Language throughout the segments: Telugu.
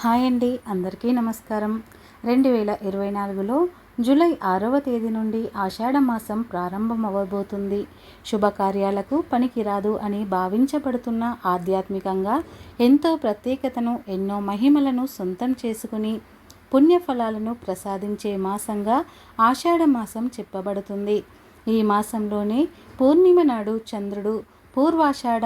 హాయ్ అండి అందరికీ నమస్కారం. రెండు వేల ఇరవై నాలుగులో జూలై ఆరవ తేదీ నుండి ఆషాఢ మాసం ప్రారంభమవబోతుంది శుభకార్యాలకు పనికిరాదు అని భావించబడుతున్న ఆధ్యాత్మికంగా ఎంతో ప్రత్యేకతను ఎన్నో మహిమలను సొంతం చేసుకుని పుణ్యఫలాలను ప్రసాదించే మాసంగా ఆషాఢ మాసం చెప్పబడుతుంది. ఈ మాసంలోనే పూర్ణిమ నాడు చంద్రుడు పూర్వాషాఢ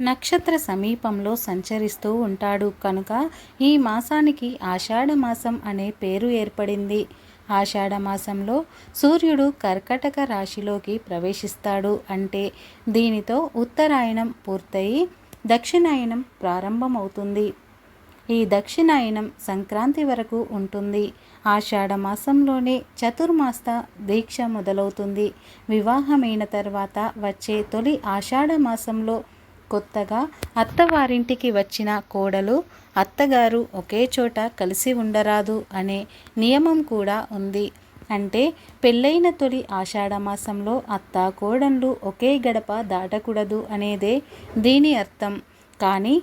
నక్షత్ర సమీపంలో సంచరిస్తూ ఉంటాడు కనుక ఈ మాసానికి ఆషాఢమాసం అనే పేరు ఏర్పడింది. ఆషాఢమాసంలో సూర్యుడు కర్కటక రాశిలోకి ప్రవేశిస్తాడు అంటే దీనితో ఉత్తరాయణం పూర్తయి దక్షిణాయనం ప్రారంభమవుతుంది. ఈ దక్షిణాయనం సంక్రాంతి వరకు ఉంటుంది. ఆషాఢ మాసంలోనే చతుర్మాస దీక్ష మొదలవుతుంది. వివాహమైన తర్వాత వచ్చే తొలి ఆషాఢ మాసంలో కొత్తగా అత్తవారింటికి వచ్చిన కోడలు అత్తగారు ఒకే చోట కలిసి ఉండరాదు అనే నియమం కూడా ఉంది. అంటే పెళ్ళైన తొలి ఆషాఢమాసంలో అత్త కోడళ్ళు ఒకే గడప దాటకూడదు అనేదే దీని అర్థం. కానీ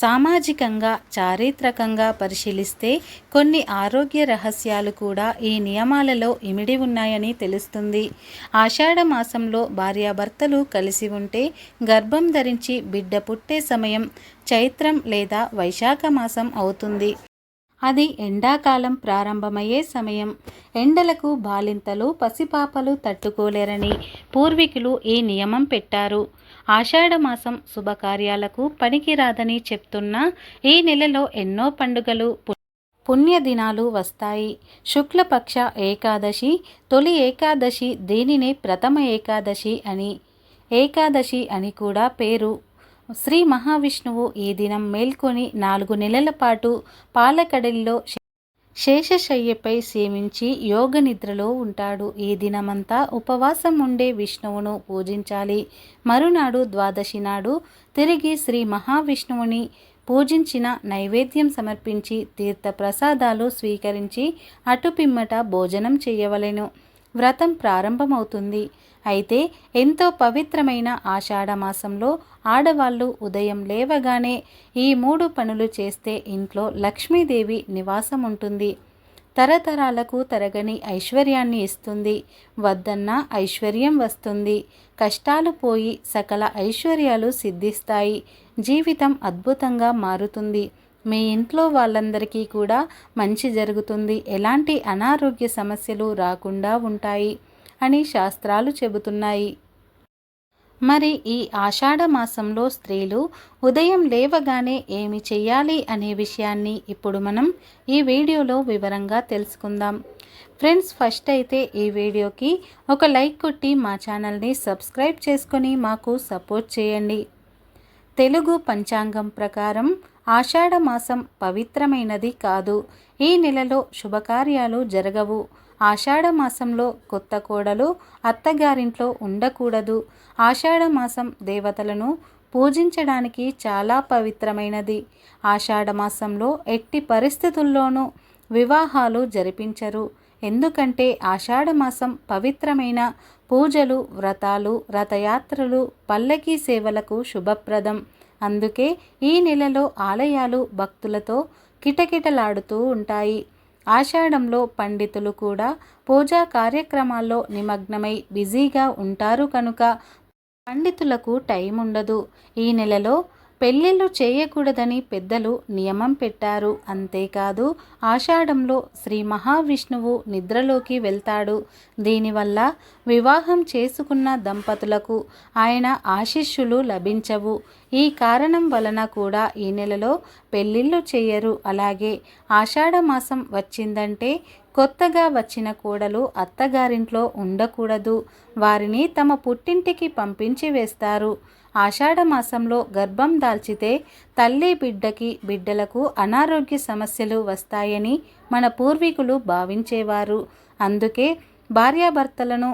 సామాజికంగా చారిత్రకంగా పరిశీలిస్తే కొన్ని ఆరోగ్య రహస్యాలు కూడా ఈ నియమాలలో ఇమిడి ఉన్నాయని తెలుస్తుంది. ఆషాఢ మాసంలో భార్యాభర్తలు కలిసి ఉంటే గర్భం ధరించి బిడ్డ పుట్టే సమయం చైత్రం లేదా వైశాఖ మాసం అవుతుంది. అది ఎండాకాలం ప్రారంభమయ్యే సమయం. ఎండలకు బాలింతలు పసిపాపలు తట్టుకోలేరని పూర్వీకులు ఈ నియమం పెట్టారు. ఆషాఢమాసం శుభకార్యాలకు పనికిరాదని చెప్తున్నా ఈ నెలలో ఎన్నో పండుగలు పుణ్యదినాలు వస్తాయి. శుక్లపక్ష ఏకాదశి తొలి ఏకాదశి దీనినే ప్రథమ ఏకాదశి అని ఏకాదశి అని కూడా పేరు. శ్రీ మహావిష్ణువు ఈ దినం మేల్కొని నాలుగు నెలల పాటు పాలకడలిలో శేషశయ్యపై సేమించి యోగ నిద్రలో ఉంటాడు. ఈ దినమంతా ఉపవాసం ఉండే విష్ణువును పూజించాలి. మరునాడు ద్వాదశి నాడు తిరిగి శ్రీ మహావిష్ణువుని పూజించిన నైవేద్యం సమర్పించి తీర్థ ప్రసాదాలు స్వీకరించి అటుపిమ్మట భోజనం చేయవలెను. వ్రతం ప్రారంభమవుతుంది. అయితే ఎంతో పవిత్రమైన ఆషాఢ మాసంలో ఆడవాళ్ళు ఉదయం లేవగానే ఈ మూడు పనులు చేస్తే ఇంట్లో లక్ష్మీదేవి నివాసం ఉంటుంది తరతరాలకు తరగని ఐశ్వర్యాన్ని ఇస్తుంది. వద్దన్న ఐశ్వర్యం వస్తుంది. కష్టాలు పోయి సకల ఐశ్వర్యాలు సిద్ధిస్తాయి. జీవితం అద్భుతంగా మారుతుంది. మీ ఇంట్లో వాళ్ళందరికీ కూడా మంచి జరుగుతుంది. ఎలాంటి అనారోగ్య సమస్యలు రాకుండా ఉంటాయి. అని శాస్త్రాలు చెబుతున్నాయి. మరి ఈ ఆషాఢ మాసంలో స్త్రీలు ఉదయం లేవగానే ఏమి చెయ్యాలి అనే విషయాన్ని ఇప్పుడు మనం ఈ వీడియోలో వివరంగా తెలుసుకుందాం. ఫ్రెండ్స్ ఫస్ట్ అయితే ఈ వీడియోకి ఒక లైక్ కొట్టి మా ఛానల్ని సబ్స్క్రైబ్ చేసుకొని మాకు సపోర్ట్ చేయండి. తెలుగు పంచాంగం ప్రకారం ఆషాఢ మాసం పవిత్రమైనది కాదు. ఈ నెలలో శుభకార్యాలు జరగవు. మాసంలో కొత్త కోడలు అత్తగారింట్లో ఉండకూడదు. ఆషాఢ మాసం దేవతలను పూజించడానికి చాలా పవిత్రమైనది. ఆషాఢ మాసంలో ఎట్టి పరిస్థితుల్లోనూ వివాహాలు జరిపించరు. ఎందుకంటే ఆషాఢమాసం పవిత్రమైన పూజలు వ్రతాలు రథయాత్రలు పల్లకీ సేవలకు శుభప్రదం. అందుకే ఈ నెలలో ఆలయాలు భక్తులతో కిటకిటలాడుతూ ఉంటాయి. ఆషాఢంలో పండితులు కూడా పూజా కార్యక్రమాల్లో నిమగ్నమై బిజీగా ఉంటారు కనుక పండితులకు టైం ఉండదు ఈ నెలలో పెళ్ళిళ్ళు చేయకూడదని పెద్దలు నియమం పెట్టారు. అంతేకాదు ఆషాఢంలో శ్రీ మహావిష్ణువు నిద్రలోకి వెళ్తాడు. దీనివల్ల వివాహం చేసుకున్న దంపతులకు ఆయన ఆశిష్యులు లభించవు. ఈ కారణం వలన కూడా ఈ నెలలో పెళ్ళిళ్ళు చేయరు. అలాగే ఆషాఢ మాసం వచ్చిందంటే కొత్తగా వచ్చిన కోడలు అత్తగారింట్లో ఉండకూడదు. వారిని తమ పుట్టింటికి పంపించి వేస్తారు. ఆషాఢ మాసంలో గర్భం దాల్చితే తల్లి బిడ్డకి బిడ్డలకు అనారోగ్య సమస్యలు వస్తాయని మన పూర్వీకులు భావించేవారు. అందుకే భార్యాభర్తలను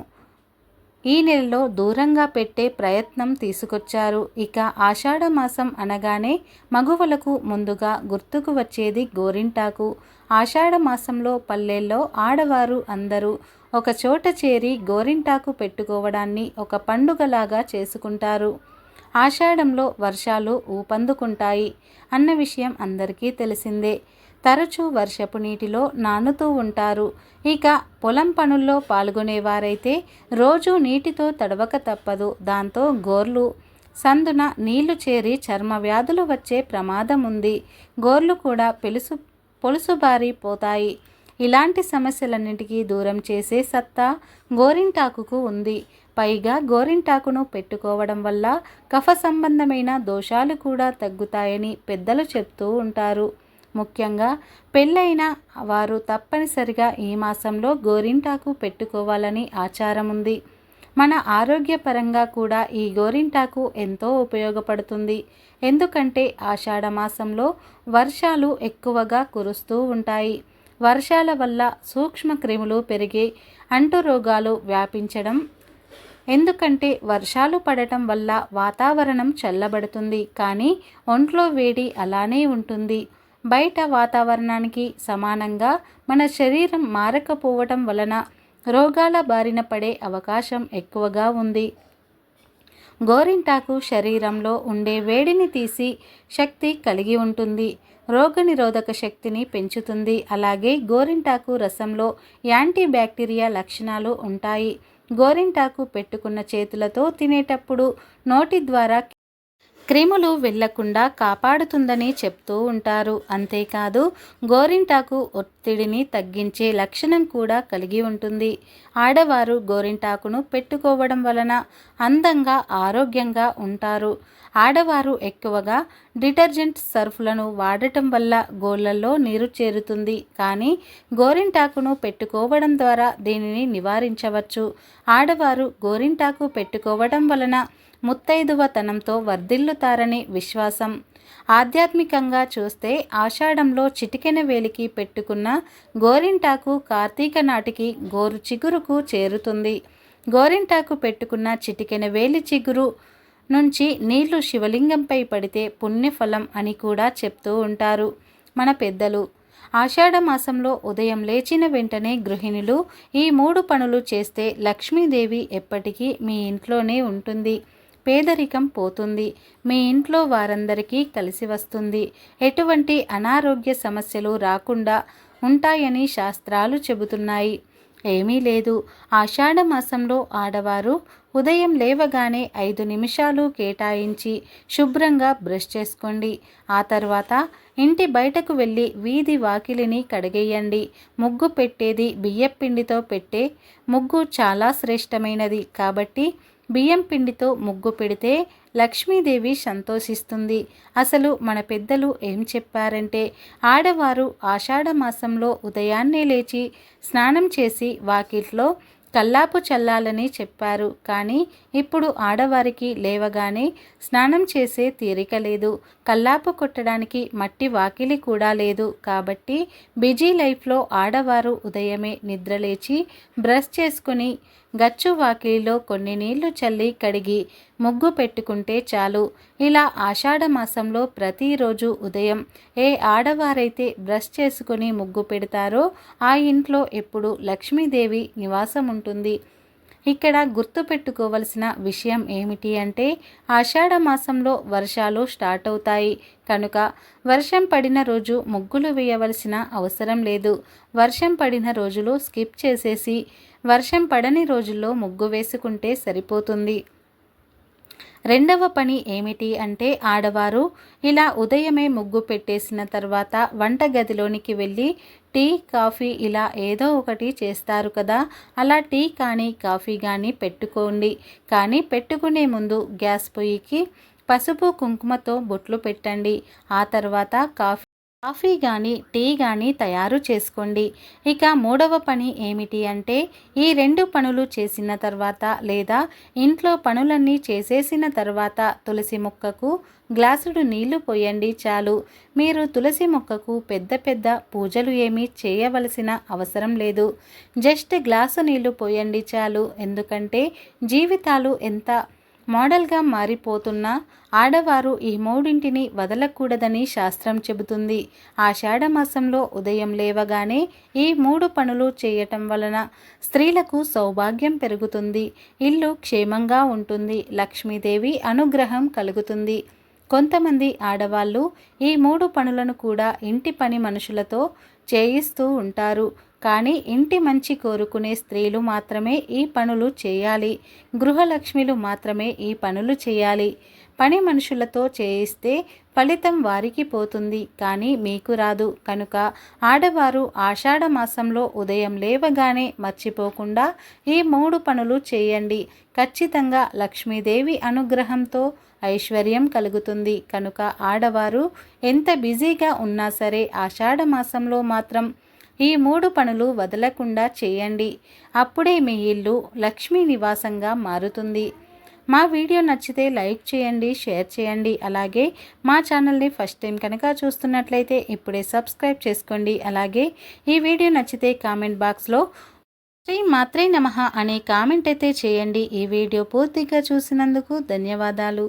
ఈ నెలలో దూరంగా పెట్టే ప్రయత్నం తీసుకొచ్చారు. ఇక ఆషాఢ మాసం అనగానే మగువలకు ముందుగా గుర్తుకు వచ్చేది గోరింటాకు. ఆషాఢ మాసంలో పల్లెల్లో ఆడవారు అందరూ ఒక చోట చేరి గోరింటాకు పెట్టుకోవడాన్ని ఒక పండుగలాగా చేసుకుంటారు. ఆషాఢంలో వర్షాలు ఊపందుకుంటాయి అన్న విషయం అందరికీ తెలిసిందే. తరచూ వర్షపు నీటిలో నానుతూ ఉంటారు. ఇక పొలం పనుల్లో పాల్గొనేవారైతే రోజు నీటితో తడవక తప్పదు. దాంతో గోర్లు. సందున నీళ్ళు చేరి చర్మ వ్యాధులు వచ్చే ప్రమాదం ఉంది గోర్లు కూడా పెలుసు పొలుసుబారి పోతాయి. ఇలాంటి సమస్యలన్నింటికీ దూరం చేసే సత్తా గోరింటాకుకు ఉంది. పైగా గోరింటాకును పెట్టుకోవడం వల్ల కఫ సంబంధమైన దోషాలు కూడా తగ్గుతాయని పెద్దలు చెప్తూ ఉంటారు. ముఖ్యంగా పెళ్ళైన వారు తప్పనిసరిగా ఈ మాసంలో గోరింటాకు పెట్టుకోవాలని ఆచారం ఉంది. మన ఆరోగ్యపరంగా కూడా ఈ గోరింటాకు ఎంతో ఉపయోగపడుతుంది. ఎందుకంటే ఆషాఢ మాసంలో వర్షాలు ఎక్కువగా కురుస్తూ ఉంటాయి. వర్షాల వల్ల సూక్ష్మ క్రిములు పెరిగి అంటు రోగాలు వ్యాపించడం ఎందుకంటే వర్షాలు పడటం వల్ల వాతావరణం చల్లబడుతుంది. కానీ ఒంట్లో వేడి అలానే ఉంటుంది. బయట వాతావరణానికి సమానంగా మన శరీరం మారకపోవటం వలన రోగాల బారిన పడే అవకాశం ఎక్కువగా ఉంది. గోరింటాకు శరీరంలో ఉండే వేడిని తీసి శక్తి కలిగి ఉంటుంది. రోగనిరోధక శక్తిని పెంచుతుంది. అలాగే గోరింటాకు రసంలో యాంటీ బ్యాక్టీరియా లక్షణాలు ఉంటాయి. గోరింటాకు పెట్టుకున్న చేతులతో తినేటప్పుడు నోటి ద్వారా క్రిములు వెళ్ళకుండా కాపాడుతుందని చెప్తూ ఉంటారు. అంతేకాదు గోరింటాకు ఒత్తిడిని తగ్గించే లక్షణం కూడా కలిగి ఉంటుంది. ఆడవారు గోరింటాకును పెట్టుకోవడం వలన అందంగా ఆరోగ్యంగా ఉంటారు. ఆడవారు ఎక్కువగా డిటర్జెంట్ సర్ఫ్లను వాడటం వల్ల గోళ్ళలో నీరు చేరుతుంది. కానీ గోరింటాకును పెట్టుకోవడం ద్వారా దీనిని నివారించవచ్చు. ఆడవారు గోరింటాకు పెట్టుకోవడం వలన ముత్తైదువతనంతో వర్ధిల్లుతారని విశ్వాసం. ఆధ్యాత్మికంగా చూస్తే ఆషాఢంలో చిటికెన వేలికి పెట్టుకున్న గోరింటాకు కార్తీక నాటికి గోరు చిగురుకు చేరుతుంది. గోరింటాకు పెట్టుకున్న చిటికెన వేలి చిగురు నుంచి నీళ్ళు శివలింగంపై పడితే పుణ్యఫలం అని కూడా చెప్తూ ఉంటారు మన పెద్దలు. ఆషాఢ మాసంలో ఉదయం లేచిన వెంటనే గృహిణులు ఈ మూడు పనులు చేస్తే లక్ష్మీదేవి ఎప్పటికీ మీ ఇంట్లోనే ఉంటుంది. పేదరికం పోతుంది. మీ ఇంట్లో వారందరికీ కలిసి వస్తుంది. ఎటువంటి అనారోగ్య సమస్యలు రాకుండా ఉంటాయని శాస్త్రాలు చెబుతున్నాయి. ఏమీ లేదు. ఆషాఢ మాసంలో ఆడవారు ఉదయం లేవగానే ఐదు నిమిషాలు కేటాయించి శుభ్రంగా బ్రష్ చేసుకోండి. ఆ తర్వాత ఇంటి బయటకు వెళ్ళి వీధి వాకిలిని కడిగేయండి. ముగ్గు పెట్టేది బియ్యపిండితో పెట్టే ముగ్గు చాలా శ్రేష్టమైనది. కాబట్టి బియ్యం పిండితో ముగ్గు పెడితే లక్ష్మీదేవి సంతోషిస్తుంది. అసలు మన పెద్దలు ఏం చెప్పారంటే ఆడవారు ఆషాఢ మాసంలో ఉదయాన్నే లేచి స్నానం చేసి వాకిట్లో కల్లాపు చల్లాలని చెప్పారు. కానీ ఇప్పుడు ఆడవారికి లేవగానే స్నానం చేసే తీరిక లేదు. కల్లాపు కొట్టడానికి మట్టి వాకిలి కూడా లేదు. కాబట్టి బిజీ లైఫ్లో ఆడవారు ఉదయమే నిద్రలేచి బ్రష్ చేసుకుని గచ్చు వాకిలిలో కొన్ని నీళ్ళు చల్లి కడిగి ముగ్గు పెట్టుకుంటే చాలు. ఇలా ఆషాఢ మాసంలో ప్రతిరోజు ఉదయం ఏ ఆడవారైతే బ్రష్ చేసుకుని ముగ్గు పెడతారో ఆ ఇంట్లో ఎప్పుడు లక్ష్మీదేవి నివాసం ఉంటుంది ఇక్కడ గుర్తుపెట్టుకోవలసిన విషయం ఏమిటి అంటే ఆషాఢ మాసంలో వర్షాలు స్టార్ట్ అవుతాయి. కనుక వర్షం పడిన రోజు ముగ్గులు వేయవలసిన అవసరం లేదు. వర్షం పడిన రోజులు స్కిప్ చేసేసి వర్షం పడని రోజుల్లో ముగ్గు వేసుకుంటే సరిపోతుంది. రెండవ పని ఏమిటి అంటే ఆడవారు ఇలా ఉదయమే ముగ్గు పెట్టేసిన తర్వాత వంటగదిలోనికి వెళ్ళి టీ కాఫీ ఇలా ఏదో ఒకటి చేస్తారు కదా. అలా టీ కానీ కాఫీ కానీ పెట్టుకోండి. కానీ పెట్టుకునే ముందు గ్యాస్ పొయ్యికి పసుపు కుంకుమతో బొట్లు పెట్టండి. ఆ తర్వాత కాఫీ కాఫీ కానీ టీ కానీ తయారు చేసుకోండి. ఇక మూడవ పని ఏమిటి అంటే ఈ రెండు పనులు చేసిన తర్వాత లేదా ఇంట్లో పనులన్నీ చేసేసిన తర్వాత తులసి మొక్కకు గ్లాసుడు నీళ్ళు పోయండి చాలు. మీరు తులసి మొక్కకు పెద్ద పెద్ద పూజలు ఏమీ చేయవలసిన అవసరం లేదు. జస్ట్ గ్లాసు నీళ్ళు పోయండి చాలు. ఎందుకంటే జీవితాలు ఎంత మోడల్గా మారిపోతున్న ఆడవారు ఈ మూడింటిని వదలకూడదని శాస్త్రం చెబుతుంది. ఆషాఢమాసంలో ఉదయం లేవగానే ఈ మూడు పనులు చేయటం వలన స్త్రీలకు సౌభాగ్యం పెరుగుతుంది. ఇల్లు క్షేమంగా ఉంటుంది. లక్ష్మీదేవి అనుగ్రహం కలుగుతుంది. కొంతమంది ఆడవాళ్ళు ఈ మూడు పనులను కూడా ఇంటి పని మనుషులతో చేయిస్తూ ఉంటారు. కానీ ఇంటి మంచి కోరుకునే స్త్రీలు మాత్రమే ఈ పనులు చేయాలి. గృహలక్ష్మిలు మాత్రమే ఈ పనులు చేయాలి. పని మనుషులతో చేయిస్తే ఫలితం వారికి పోతుంది. కానీ మీకు రాదు. కనుక ఆడవారు ఆషాఢ మాసంలో ఉదయం లేవగానే మర్చిపోకుండా ఈ మూడు పనులు చేయండి. ఖచ్చితంగా లక్ష్మీదేవి అనుగ్రహంతో ఐశ్వర్యం కలుగుతుంది. కనుక ఆడవారు ఎంత బిజీగా ఉన్నా సరే ఆషాఢ మాసంలో మాత్రం ఈ మూడు పనులు వదలకుండా చేయండి. అప్పుడే మీ ఇల్లు లక్ష్మీ నివాసంగా మారుతుంది. మా వీడియో నచ్చితే లైక్ చేయండి షేర్ చేయండి. అలాగే మా ఛానల్ని ఫస్ట్ టైం కనుక చూస్తున్నట్లయితే ఇప్పుడే సబ్స్క్రైబ్ చేసుకోండి. అలాగే ఈ వీడియో నచ్చితే కామెంట్ బాక్స్లో శ్రీ మాత్రే నమ అనే కామెంట్ అయితే చేయండి. ఈ వీడియో పూర్తిగా చూసినందుకు ధన్యవాదాలు.